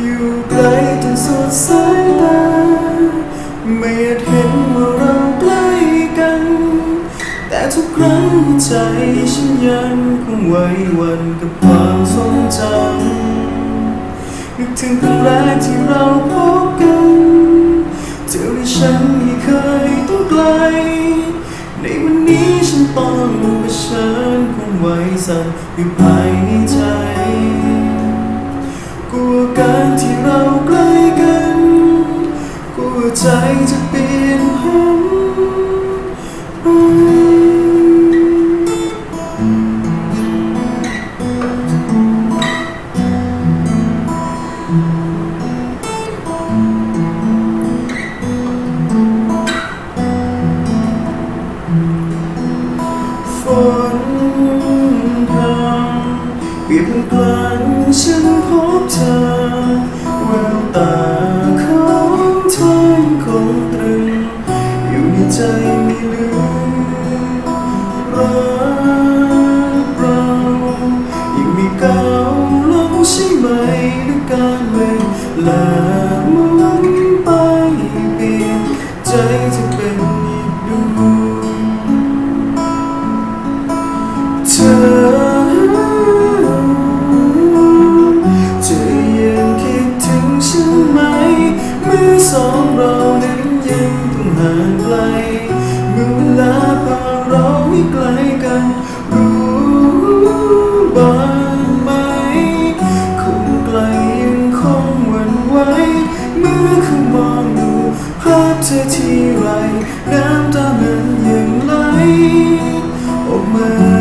อยู่ไกลจนสุดสายตาไม่อาจเห็นว่าเราใกล้กัน แต่ทุกครั้งหัวใจฉันยังคงไว้วันกับความทรงจำนึกถึงครั้งแรกที่เราพบกันเจอที่ฉันไม่เคยต้องไกล ในวันนี้ฉันต้องเผชิญความไว้สั่นอยู่ภายในใจ กลางฉันพบเธอแววตาของเธอยังคงตรึงอยู่ในใจไม่ลืมรักเรายังมีกาวลงใช่ไหมด้วยการเวลา สองเรานั้นยังต้องห่างไกลเมื่อเวลาพาเราไม่ไกลกันรู้บ้างไหมคงไกลยังคงหวั่นไหวเมื่อเขามองดูภาพเธอที่ไรน้ำตามันยังไหลออกมา